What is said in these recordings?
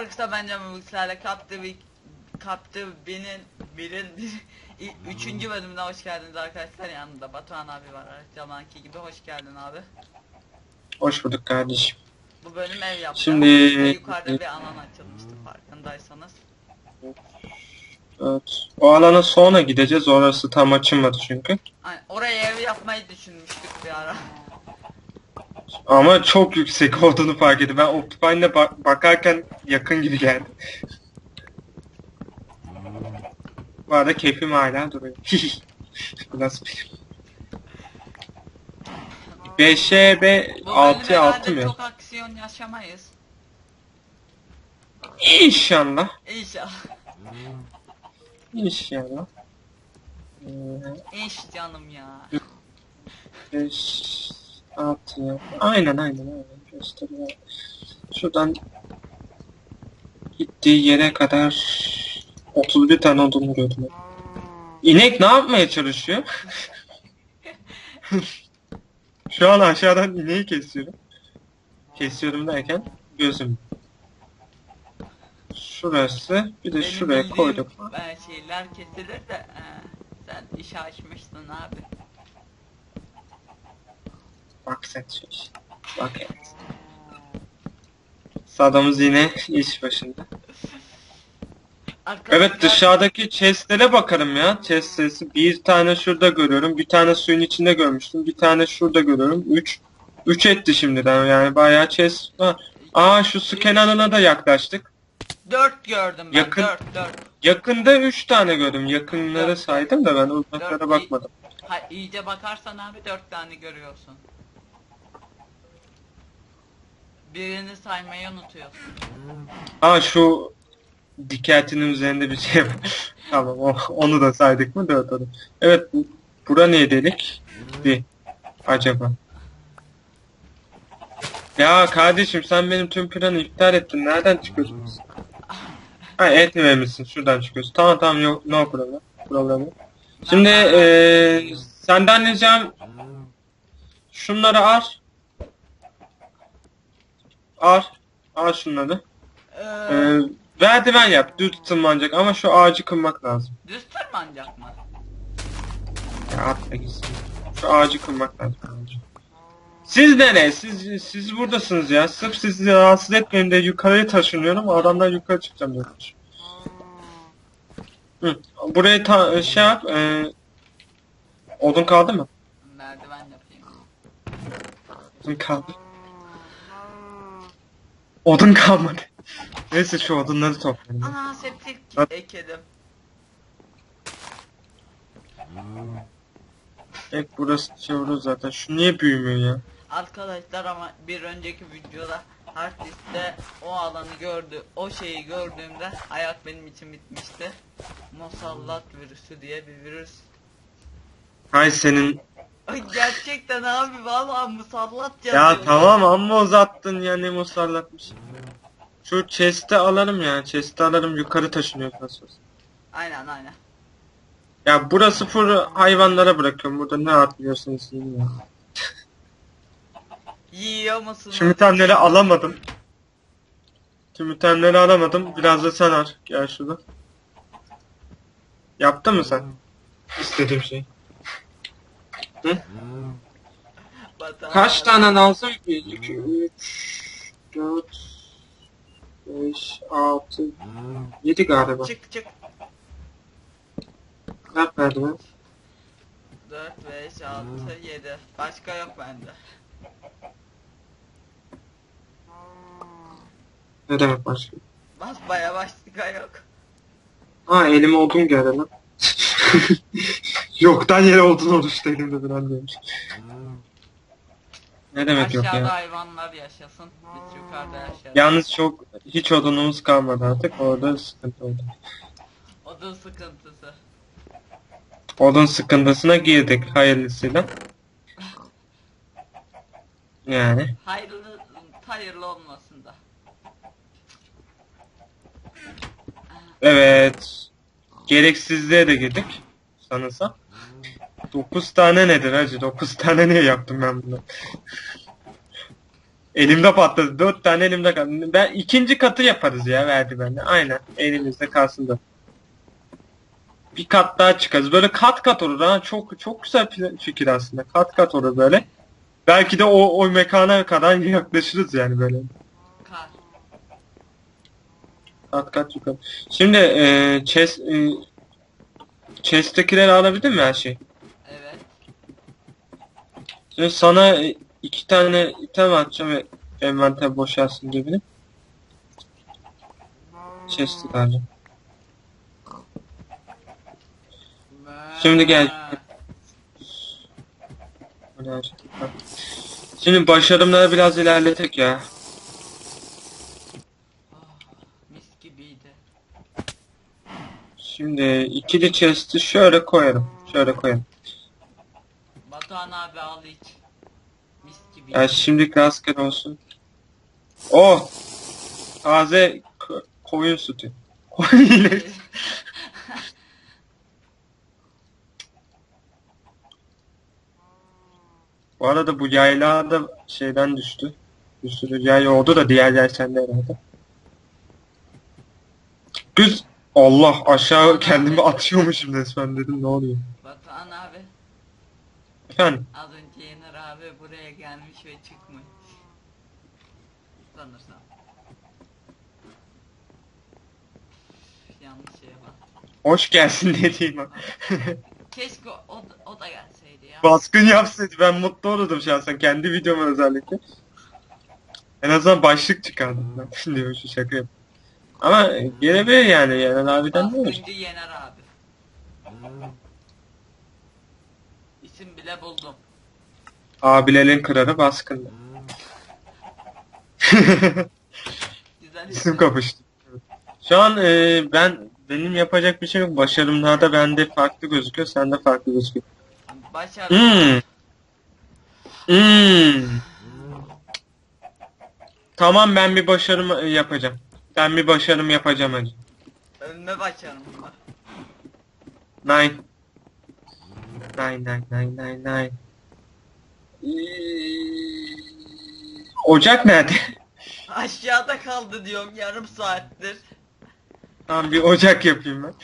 Roblox'ta bence Mobix'lerle kaptı bir kaptı binin birin bir, üçüncü bölümüne hoş geldiniz arkadaşlar yanında Batuhan abi var her zamanki gibi hoş geldin abi. Hoş bulduk kardeşim. Bu bölüm ev yapacağız. Şimdi- Ve yukarıda bir alan açılmıştı farkındaysanız. Evet. O alana sonra gideceğiz. Orası tam açılmadı çünkü. Aynen, oraya ev yapmayı düşünmüştük bir ara. Ama çok yüksek olduğunu fark ettim. Ben Optifine'le bak- bakarken yakın gibi geldi. Bu arada keyfim hala duruyor. Bu nasıl bir... 5'e B Bu 6'ya bölüm 6 herhalde mı? çok aksiyon yaşamayız. İnşallah. İnşallah. İnşallah. İş canım ya. 5 6 ya. Aynen aynen aynen gösteriyor. Şuradan gittiği yere kadar 31 tane olduğunu gördüm. İnek ne yapmaya çalışıyor? Şu an aşağıdan ineği kesiyorum. Kesiyorum derken gözüm. Şurası bir de Benim şuraya bildiğim, koyduk. e, şeyler kesilir de e, sen iş açmıştın abi. İş. Bak evet. Sadamız yine iş başında. Arkadaşlar, Evet dışarıdaki chestlere bakarım ya. Chest sayısı bir tane şurada görüyorum. Bir tane suyun içinde görmüştüm. Bir tane şurada görüyorum. Üç. Üç etti şimdiden yani bayağı chest var. Aa şu su kenarına da yaklaştık. Dört gördüm ben. Yakın- Dört dört. Yakında üç tane gördüm. Yakınları Dört. saydım da ben Dört uzaklara değil. bakmadım. Ha, iyice bakarsan abi dört tane görüyorsun. Birini saymayı unutuyorsun. Aa şu dikkatinin üzerinde bir şey var. tamam o- onu da saydık mı? Dört oldu. Evet bu- bura ne dedik? Bir. Acaba. Ya kardeşim sen benim tüm planı iptal ettin. Nereden çıkıyorsun? Ha etmemişsin. Şuradan çıkıyorsun. Tamam tamam yok no problem. Problem yok. Şimdi eee senden ricam şunları al. Al. Al şunları. Ee, Ee, merdiven yap. Düz tırmanacak ama şu ağacı kırmak lazım. düz tırmanacak mı? Ya atla gitsin. Şu ağacı kırmak lazım. ağacı. Siz nereye? Siz siz buradasınız ya. Sırf sizi rahatsız etmeyin de yukarıya taşınıyorum. Adamdan yukarı çıkacağım diyormuş. Hı. Burayı ta şey yap. E, odun kaldı mı? Merdiven yapayım. Odun kaldı. Odun kalmadı. Neyse şu odunları toplayalım. Ana septik At- ekedim. Evet burası çevre zaten. Şu niye büyümüyor ya? Arkadaşlar ama bir önceki videoda Harddisk'te o alanı gördü, o şeyi gördüğümde hayat benim için bitmişti. Musallat virüsü diye bir virüs. Hay senin Ay gerçekten abi vallahi musallat. Ya tamam amma uzattın ya ne musallatmış. Şu chest'i alalım ya. Chest'i alalım yukarı taşınıyor nasıl olsa. Aynen aynen. Ya burası full hayvanlara bırakıyorum. Burada ne atlıyorsunuz ya. Yiyor musunuz? Şu mütemleri alamadım. Şu mütemleri alamadım. Biraz da sen al. Gel şurada. Yaptın mı sen? İstediğim şey. Kaç tane lazım? 1, 2, 3, 4, 5, 6, 7 galiba. Çık çık. Kaç merdiven? 4, 5, 6, 7. Başka yok bende. Ne demek başka? Basbaya başka yok. Ha elime odun geldi lan. Yoktan yere odun oluştu elimde bir an diyormuş. Ne demek yok Aşağıda ya? hayvanlar yaşasın. Biz yukarıda yaşarız. Yalnız çok hiç odunumuz kalmadı artık orada sıkıntı oldu. Odun sıkıntısı. Odun sıkıntısına girdik hayırlısıyla. Yani. Hayırlı, hayırlı olmasın da. Evet. Gereksizliğe de girdik. Sanırsam. 9 tane nedir hacı? 9 tane niye yaptım ben bunu? Elimde patladı. Dört tane elimde kaldı. Ben ikinci katı yaparız ya verdi bende. Aynen. Elimizde kalsın da. Bir kat daha çıkarız. Böyle kat kat olur ha. Çok çok güzel fikir aslında. Kat kat olur böyle. Belki de o o mekana kadar yaklaşırız yani böyle. Kat kat yukarı. Şimdi e, chest e, chest'tekileri alabildin mi her şey? Evet. Şimdi sana iki tane item atacağım ve envanter boşalsın gibi. Chest'i alacağım. Şimdi gel. Şimdi başarımları biraz ilerletek ya. Ah, mis gibiydi. Şimdi ikili chest'i şöyle koyarım. Şöyle koyarım. Batuhan abi al iç. Mis gibi. Yani şimdilik rastgele olsun. Oh! Taze ko- koyun sütü. Koyun inek. Bu arada bu yayla da şeyden düştü. Bir sürü yay oldu da diğer yay sende herhalde. Düz Allah aşağı kendimi atıyormuşum resmen dedim ne oluyor. Batuhan abi Efendim az önce Yener abi buraya gelmiş ve çıkmış. Sanırsam. Yanlış şeye bak. hoş gelsin dediğim an. Keşke o, o da gelseydi ya. Baskın yapsaydı ben mutlu olurdum şahsen kendi videoma özellikle. En azından başlık çıkardım ben. Şimdi şu şaka yap. Ama gelebilir yani Yener abiden ne olur? Baskıncı Yener abi. İsim bile buldum. Abilerin kralı baskın. Güzel İsim kapıştı. Şu an e, ben benim yapacak bir şey yok. Başarımlarda bende farklı gözüküyor, sende farklı gözüküyor. Başar. Hmm. Hmm. Tamam ben bir başarım e, yapacağım. Ben bir başarım yapacağım hacı. Ölme başarım var. Nine. Nine nine nine nine nine. Ocak nerede? Aşağıda kaldı diyorum yarım saattir. tamam bir ocak yapayım ben.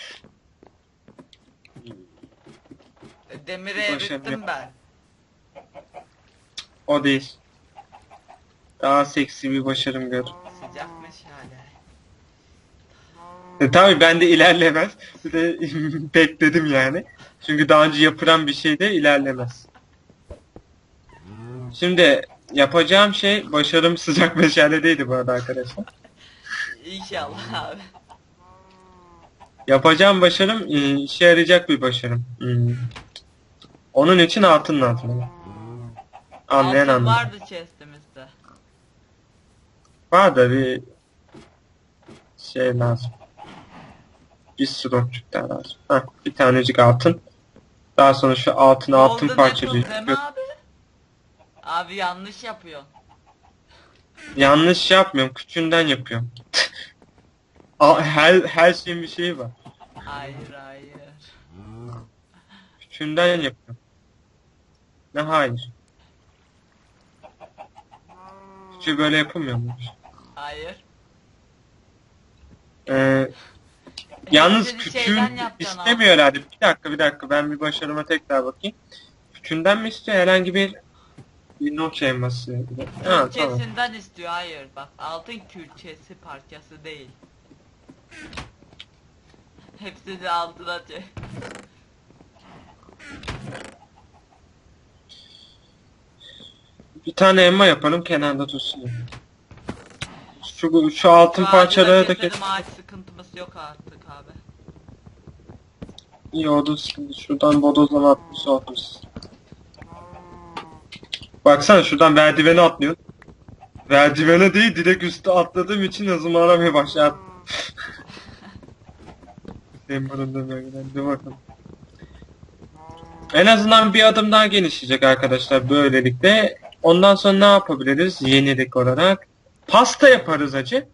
Demire Başarım erittim ben. O değil. Daha seksi bir başarım gör. Sıcakmış hala. E, tabii ben de ilerlemez. Bir de bekledim yani. Çünkü daha önce yapılan bir şey de ilerlemez. Şimdi yapacağım şey başarım sıcak meşaledeydi bu arada arkadaşlar. İnşallah abi. Yapacağım başarım e, işe yarayacak bir başarım. Hmm. Onun için altın lazım. Anlayan Altın anladı. vardı chestimizde. Var da bir şey lazım. Bir slotçuk daha lazım. Heh, bir tanecik altın. Daha sonra şu altın altın Golden parçacığı. Apple abi? Abi yanlış yapıyor. Yanlış yapmıyorum. Küçüğünden yapıyorum. Her, her şeyin bir şeyi var. Hayır hayır. Küçüğünden yapıyorum. Ne hayır. Küçüğü böyle yapılmıyor mu? Hayır. Ee, yalnız Hepsini küçüğün istemiyor herhalde. Bir dakika bir dakika ben bir başarıma tekrar bakayım. Küçüğünden mi istiyor herhangi bir bir not elması? Ha, tamam. Külçesinden istiyor hayır bak altın külçesi parçası değil. Hepsi de altına çek. Bir tane elma yapalım kenarda dursun. Şu, şu altın Şu parçaları ağacı da da kes. keselim, ağaç sıkıntımız yok artık abi. İyi oldu sıkıntı. Şuradan bodozlama atmış oluruz. Baksana şuradan merdiveni atlıyorsun. Merdivene değil direkt üstte atladığım için hızımı aramaya başladı. Benim barındığım yerden de bakalım. En azından bir adım daha genişleyecek arkadaşlar böylelikle. Ondan sonra ne yapabiliriz yenilik olarak? Pasta yaparız acı.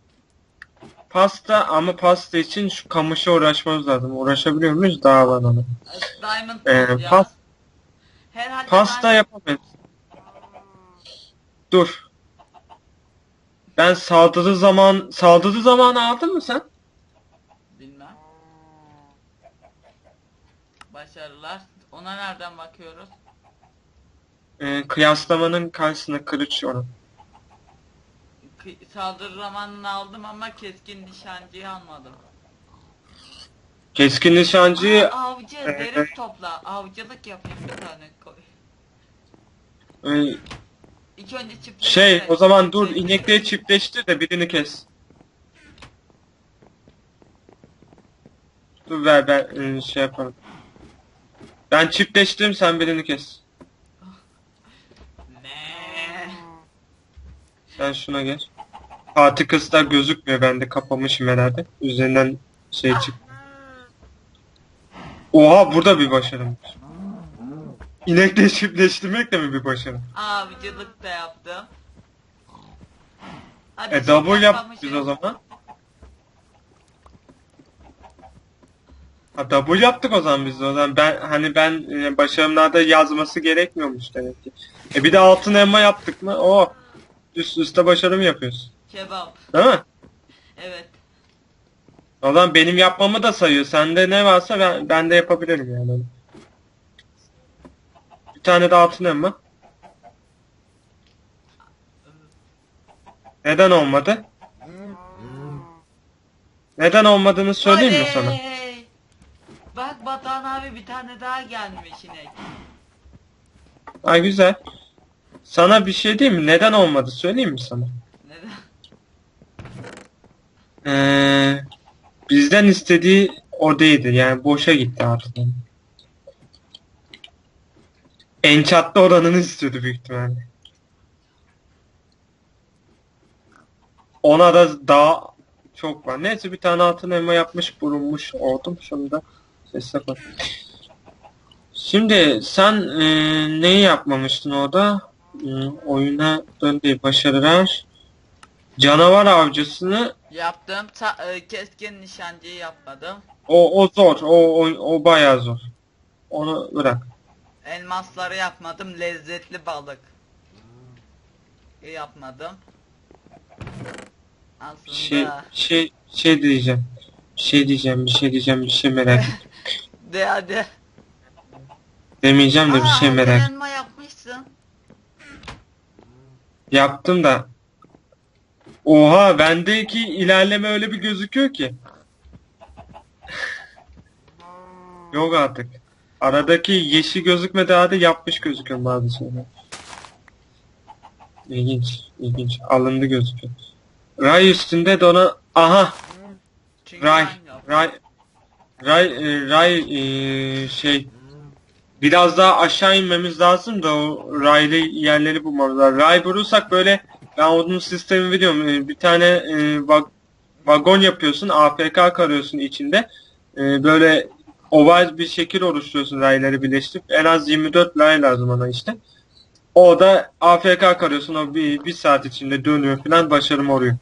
Pasta ama pasta için şu kamışa uğraşmamız lazım. Uğraşabiliyor muyuz? Daha var ona. Ee, Diamond Ee, pas- Herhalde Pasta ben- yapamayız. Dur. Ben saldırı zaman saldırı zamanı aldın mı sen? Bilmem. Başarılar. Ona nereden bakıyoruz? Ee, kıyaslamanın karşısına kılıç onu. Saldırı zamanını aldım ama keskin nişancıyı almadım. Keskin nişancıyı Aa, avcı Evet. derin topla. Avcılık yapayım bir tane koy. e, İlk önce çift. şey o zaman dur inekleri çiftleştir de birini kes. Dur ver ben e, şey yaparım. Ben çiftleştireyim sen birini kes. Ne? Sen şuna geç. Fatih kızlar gözükmüyor bende kapamışım herhalde. Üzerinden şey çık. Oha burada bir başarım. İnekle çiftleştirmek de mi bir başarı? Avcılık da yaptım. Hadi E double yap biz o zaman. Ha double yaptık o zaman biz o zaman. Ben hani ben e, başarımlarda yazması gerekmiyormuş demek ki. E bir de altın elma yaptık mı? O üst üste başarım yapıyoruz. Kebap. Değil mi? Evet. Zaman benim yapmamı da sayıyor. Sende ne varsa ben, ben de yapabilirim yani. Bir tane de altın elma. Neden olmadı? Neden olmadığını söyleyeyim mi sana? Oley! Bak Batuhan abi bir tane daha gelmiş inek. Ha güzel. Sana bir şey diyeyim mi? Neden olmadı söyleyeyim mi sana? Ee, bizden istediği o değildi. Yani boşa gitti artık. Enchant'ta oranını istiyordu büyük ihtimalle. Ona da daha çok var. Neyse bir tane altın elma yapmış bulunmuş oldum. Şunu da sesle koy. Şimdi sen e, neyi yapmamıştın orada? E, oyuna döndü başarılar. Canavar avcısını Yaptım. Sa- e, keskin nişancıyı yapmadım. O o zor. O o, o bayağı zor. Onu bırak. Elmasları yapmadım. Lezzetli balık. Yapmadım. Aslında Şey şey şey diyeceğim. Bir şey diyeceğim, bir şey diyeceğim, bir şey merak ettim. de hadi. Demeyeceğim de bir şey merak elma yapmışsın. Yaptım da. Oha bendeki ilerleme öyle bir gözüküyor ki. Yok artık. Aradaki yeşil gözükmedi halde yapmış gözüküyor bazı şeyler. İlginç, ilginç. Alındı gözüküyor. Ray üstünde de ona... Aha! Ray. Ray, Ray, e, Ray e, şey biraz daha aşağı inmemiz lazım da o raylı yerleri bulmamız lazım. Ray bulursak böyle ben onun sistemi biliyorum. E, Bir tane e, vag- vagon yapıyorsun, AFK karıyorsun içinde. E, böyle oval bir şekil oluşturuyorsun rayları birleştirip. En az 24 ray lazım ona işte. O da AFK karıyorsun. O bir, bir saat içinde dönüyor falan başarım oluyor.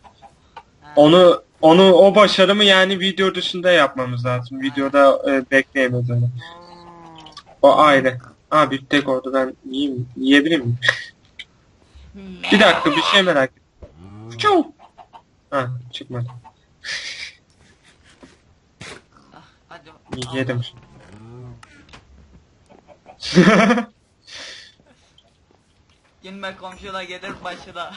Onu onu o başarımı yani video dışında yapmamız lazım. Videoda e, bekleyemeyiz onu. O ayrı. Aa bir tek oldu ben yiyeyim, yiyebilir miyim? Bir dakika bir şey merak ettim. Çav. Ha çıkmadı. Ah, Hadi. İyi, Yedim. Gülme komşuna gelir başına.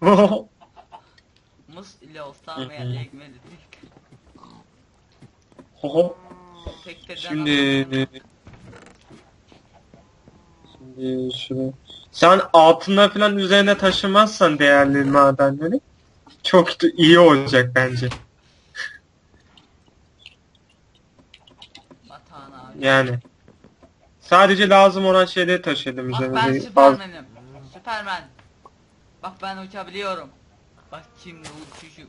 Mus ile olsam veya. Hoho. Tek de Şimdi Şimdi şunu sen altınlar falan üzerine taşımazsan değerli madenleri çok da iyi olacak bence. Batuhan abi. Yani. Sadece lazım olan şeyleri taşıdım Bak ben. Fazla- Süpermen'im. Süpermen. Bak ben uçabiliyorum. Bak şimdi uçuşu.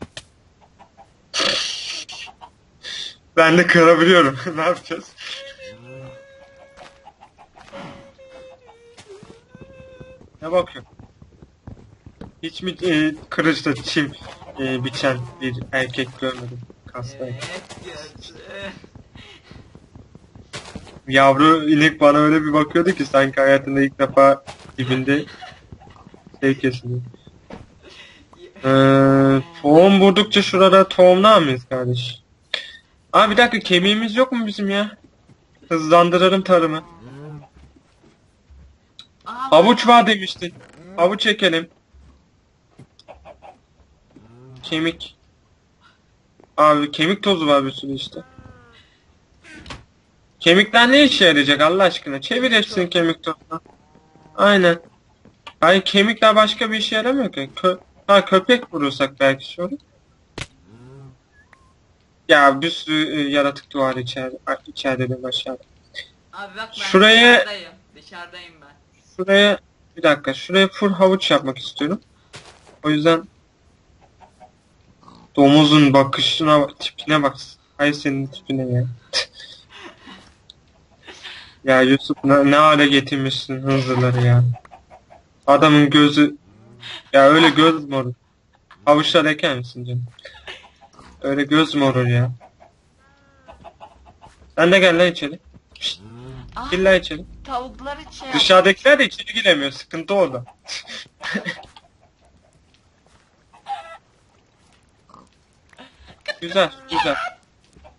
Ben de kırabiliyorum. ne yapacağız? Ne bakıyorsun? Hiç mi e, kılıçla çim e, biçen bir erkek görmedim. Kaslı. Evet gördü. Yavru inek bana öyle bir bakıyordu ki sanki hayatında ilk defa dibinde Şey kesiliyor. Ee, tohum vurdukça şurada tohumlar mıyız kardeş? Aa bir dakika kemiğimiz yok mu bizim ya? Hızlandırırım tarımı. Havuç var demiştin. Havuç çekelim. Kemik. Abi kemik tozu var bir sürü işte. Kemikler ne işe yarayacak Allah aşkına? Çevir hepsini kemik tozuna. Aynen. Hayır kemikler başka bir işe yaramıyor ki. Kö ha köpek vurursak belki şöyle. Ya bir sürü e, yaratık duvar içeride, içeride de aşağıda. Abi bak ben Şuraya- dışarıdayım. Dışarıdayım ben. Şuraya bir dakika şuraya full havuç yapmak istiyorum. O yüzden domuzun bakışına bak- tipine bak. Hayır senin tipine ya. ya Yusuf ne, ne hale getirmişsin hızlıları ya. Adamın gözü ya öyle göz mü olur? Havuçlar eker misin canım? Öyle göz mü olur ya? Sen de gel lan içeri. Şşt, Aa, gel lan içeri. tavuklar şey Dışarıdakiler de içeri giremiyor. Sıkıntı orada. güzel, güzel.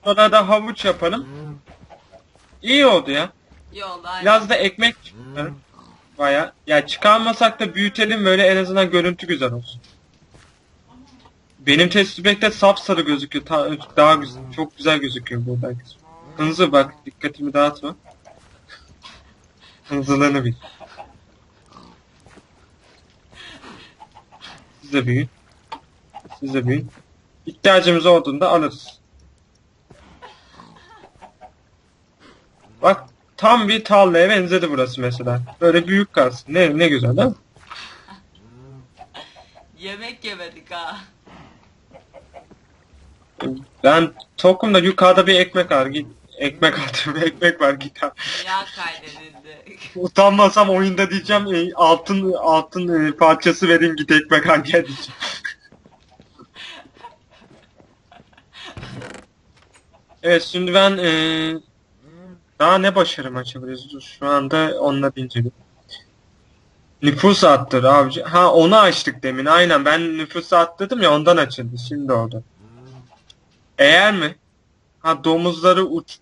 Sonra da havuç yapalım. İyi oldu ya. Yolda aynen. Biraz da ekmek çıkarım. Baya. Ya çıkarmasak da büyütelim böyle en azından görüntü güzel olsun. Benim testibekte sapsarı gözüküyor. Ta- daha güzel, çok güzel gözüküyor burada. Hınzı bak dikkatimi dağıtma. Hınzılığını bil. Siz de büyüyün. Siz de büyüyün. İhtiyacımız olduğunda alırız. Bak tam bir tarlaya benzedi burası mesela. Böyle büyük kalsın. Ne ne güzel değil mi? Yemek yemedik ha. Ben tokum da yukarıda bir ekmek var. Git ekmek aldım. Bir ekmek var git al. Yağ kaydedildi. Utanmasam oyunda diyeceğim e, altın altın e, parçası vereyim git ekmek gel diyeceğim. evet şimdi ben e, daha ne başarım açabiliriz? Dur, Şu anda onunla inceledim. Nüfus attır abici. Ha onu açtık demin. Aynen ben nüfus attırdım ya ondan açıldı. Şimdi oldu. Eğer mi? Ha domuzları uç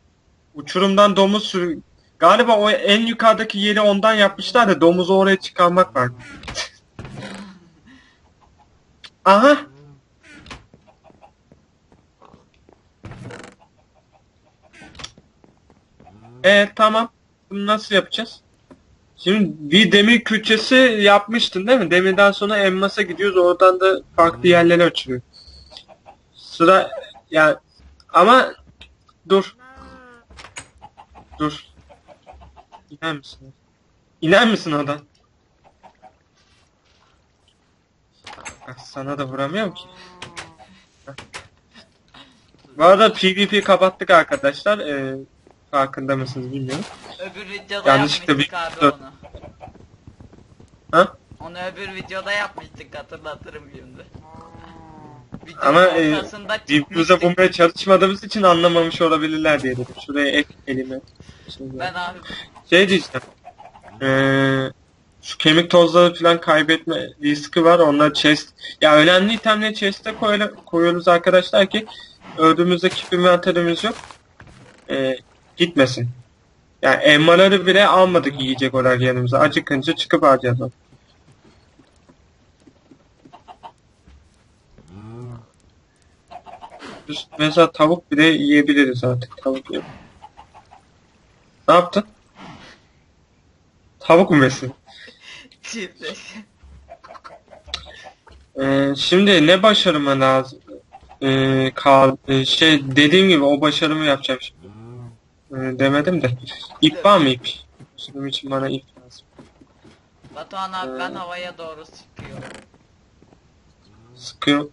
uçurumdan domuz sürü Galiba o en yukarıdaki yeri ondan yapmışlar da domuzu oraya çıkarmak var. Aha. Evet tamam. Bunu nasıl yapacağız? Şimdi bir demir külçesi yapmıştın değil mi? Demirden sonra elmasa gidiyoruz. Oradan da farklı yerlere açılıyor. Sıra ya ama dur. Dur. İner misin? İner misin odan? Ah, Sana da vuramıyorum ki. Bu arada PvP kapattık arkadaşlar. Ee, farkında mısınız bilmiyorum. Öbür videoda Yanlışlıkla yapmıştık bir- abi onu. Ha? Onu öbür videoda yapmıştık hatırlatırım şimdi. Ama, e, Birbirimize bulmaya çalışmadığımız için anlamamış olabilirler diye dedim. Şuraya ek elime. Şimdi. Ben abi Şey diyeceğim. Ee, şu kemik tozları falan kaybetme riski var. Onlar chest. Ya önemli itemleri chest'e koyuyoruz arkadaşlar ki öldüğümüzde keep inventörümüz yok. Ee, gitmesin. Yani elmaları bile almadık yiyecek olarak yanımıza. Acıkınca çıkıp alacağız Biz mesela tavuk bile yiyebiliriz artık. Tavuk yiyelim. Ne yaptın? Tavuk mu besin? Ee, şimdi ne başarıma lazım? Ee, kal e, şey dediğim gibi o başarımı yapacağım şimdi. Ee, demedim de. İp var mı ip? Başarım için bana ip lazım. Batuhan abi ben Ee. havaya doğru sıkıyorum. Sıkıyor.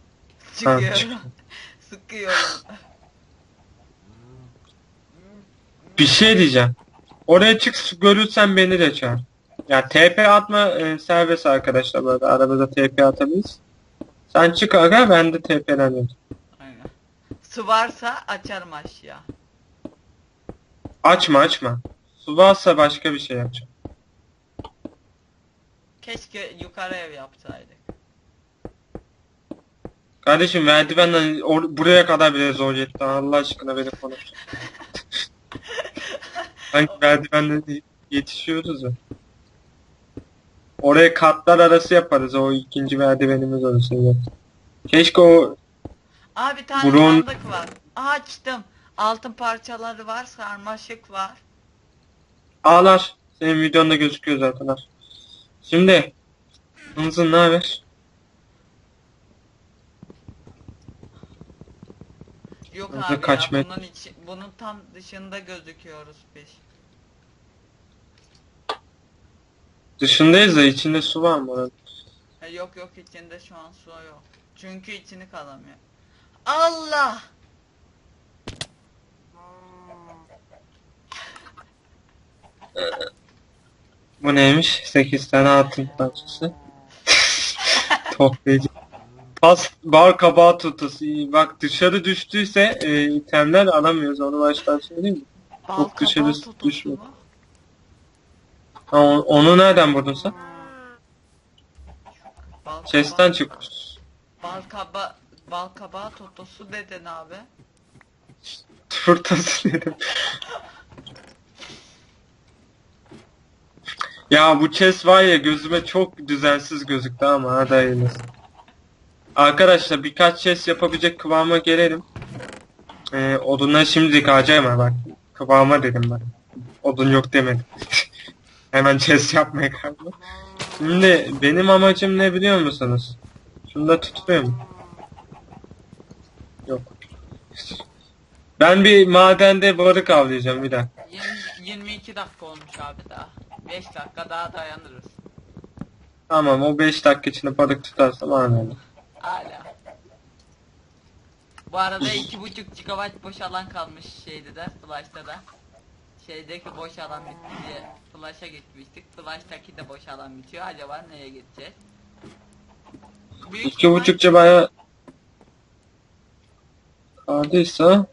Çıkıyorum. Sıkıyorum. Bir şey diyeceğim. Oraya çık görürsen beni de çağır. Ya TP atma e, serbest arkadaşlar bu arada. Aramızda TP atabiliriz. Sen çık aga ben de TP'leniyorum. Aynen. Su varsa açarım aşağı. Açma açma. Su varsa başka bir şey yapacağım. Keşke yukarı ev yapsaydık. Kardeşim merdivenden or- buraya kadar bile zor yetti. Allah aşkına beni konuş. Hangi merdivenle de yetişiyoruz ya. Oraya katlar arası yaparız. O ikinci merdivenimiz olsun. Keşke o Aa bir tane Burun- sandık var. Aa, açtım. Altın parçaları var, sarmaşık var. ağlar. Senin videonda gözüküyor zaten. ha. Şimdi Hınzın ne haber? Yok Orada abi kaç ya, met- bunun içi, bunun tam dışında gözüküyoruz biz. Dışındayız da içinde su var mı? oranın? Ha, yok yok içinde şu an su yok. Çünkü içini kalamıyor. Allah! Bu neymiş? 8 tane altın parçası. Toplayıcı. Pas bar kabağı tutası. Bak dışarı düştüyse e, itemler alamıyoruz. Onu baştan söyleyeyim mi? Bal Çok dışarı mu? Ha, o- onu nereden buldun sen? Bal Chest'ten kabağı, çıkmış. bal kaba bal kabağı totosu dedin abi. Turtası dedim. ya bu chest var ya gözüme çok düzensiz gözüktü ama hadi hayırlısı. Arkadaşlar birkaç chest yapabilecek kıvama gelelim. Ee, odunları şimdilik harcayma bak. Kıvama dedim ben. Odun yok demedim. Hemen chest yapmaya kalktım. Şimdi benim amacım ne biliyor musunuz? Şunu da tutuyor mu? Yok. Ben bir madende balık avlayacağım bir dakika. 20, 22 dakika olmuş abi daha. 5 dakika daha dayanırız. Tamam o 5 dakika içinde balık tutarsam anladım. Hala. Bu arada 2.5 GB boş alan kalmış şeyde de Flash'ta da. Şeydeki boş alan bitti diye Flash'a gitmiştik. Flash'taki de boş alan bitiyor. Acaba neye gideceğiz? Büyük İki ihtimal- buçukça baya kaldıysa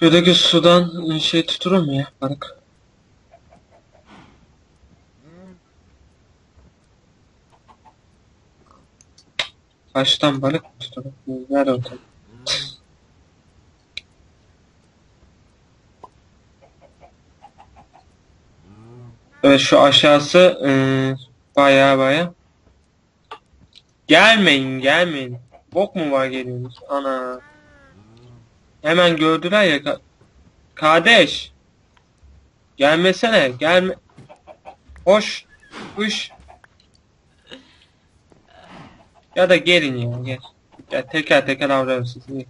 Şuradaki sudan şey tuturum ya balık. Taştan balık mı tuturum? Ver orada. Evet şu aşağısı ıı, baya baya. Gelmeyin gelmeyin. Bok mu var geliyorsunuz? Ana. Hemen gördüler ya. ka- Kardeş. Gelmesene. Gelme. Hoş. Kuş. Ya da gelin ya gel. Ya teker teker iyi.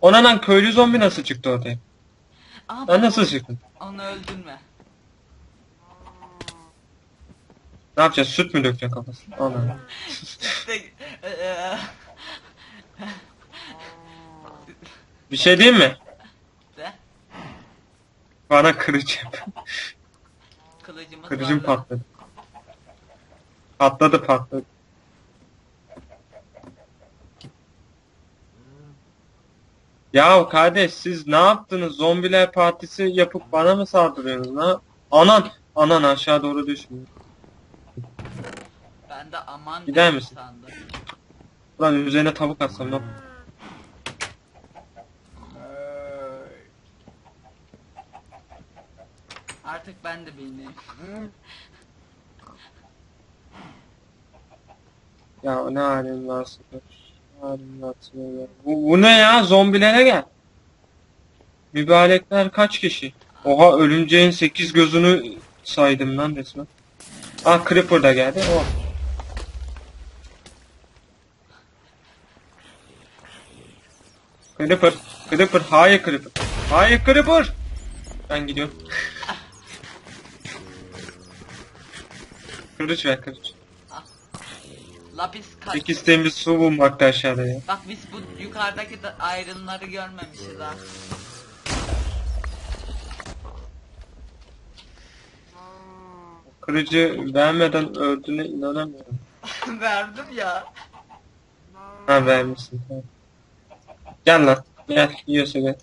Ona lan köylü zombi nasıl çıktı ortaya? Aa, bak, nasıl çıktın? Onu öldürme. Ne yapacağız? Süt mü dökeceksin kafasına? Allah. İşte, eee, Bir şey diyeyim mi? de, Bana kılıç yap. kılıcımız Kılıcım patladı. Patladı patladı. Ya kardeş siz ne yaptınız? Zombiler partisi yapıp bana mı saldırıyorsunuz? Ne? Anan! Anan aşağı doğru düşmüyor. Ben de aman Gider dedim misin? sandım. Ulan üzerine tavuk atsam ne Artık ben de bilmiyorum. Ya ne halin varsa gör. Bu, bu ne ya? Zombilere gel. Mübarekler kaç kişi? Oha ölümceğin 8 gözünü saydım lan resmen. Ah Creeper da geldi. Oh. Creeper. Creeper. Hayır Creeper. Hayır Creeper. Ben gidiyorum. kılıç ver kılıç. Lapis kaç. Tek isteğimiz su bulmakta aşağıda ya. Bak biz bu yukarıdaki da ayrımları görmemişiz ha. Kılıcı vermeden öldüğüne inanamıyorum. Verdim ya. Ha vermişsin. Tamam. Gel lan. Gel. Yiyorsa gel.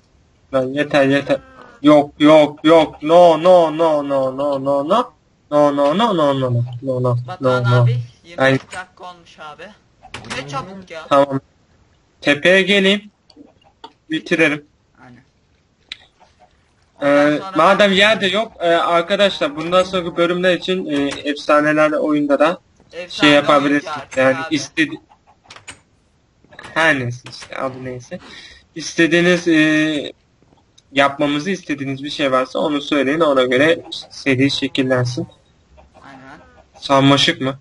Lan yeter yeter. Yok yok yok. No no no no no no no. No no no no no no no no Batuhan no. abi 25 Ay. dakika olmuş abi. Ne çabuk ya. Tamam. Tepeye geleyim. Bitirelim. Aynen. Ee, sonra- madem yerde yok e, arkadaşlar bundan sonraki bölümler için e, efsaneler oyunda da Efsane şey yapabilirsiniz. oyuncu artık Yani abi. istedi her neyse işte adı neyse. İstediğiniz e, yapmamızı istediğiniz bir şey varsa onu söyleyin ona göre seri şekillensin. Aynen. Sarmaşık mı?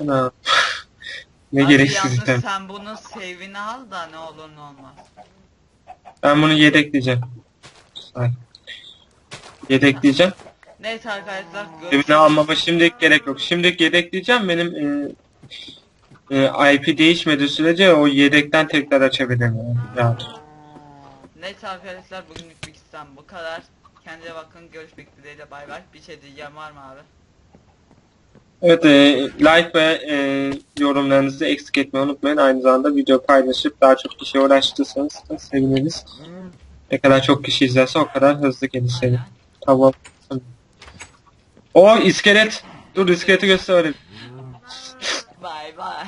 Ne Abi gereksiz yalnız item. sen bunun save'ini al da ne olur ne olmaz. Ben bunu yedekleyeceğim. Say. Yedekleyeceğim. Neyse arkadaşlar görüşürüz. almama şimdilik gerek yok. Şimdilik yedekleyeceğim. Benim e, e, IP değişmediği sürece o yedekten tekrar açabilirim. Yani. Yani. Neyse arkadaşlar bugünlük Bix'ten bu kadar. Kendine bakın görüşmek dileğiyle bay bay. Bir şey diyeceğim var mı abi? Evet, e, like ve e, yorumlarınızı eksik etmeyi unutmayın. Aynı zamanda video paylaşıp daha çok kişiye ulaştırırsanız da seviniriz. Ne kadar çok kişi izlerse o kadar hızlı. Aynen. Tamam. O iskelet. Dur iskeleti gösterelim. Bay bay.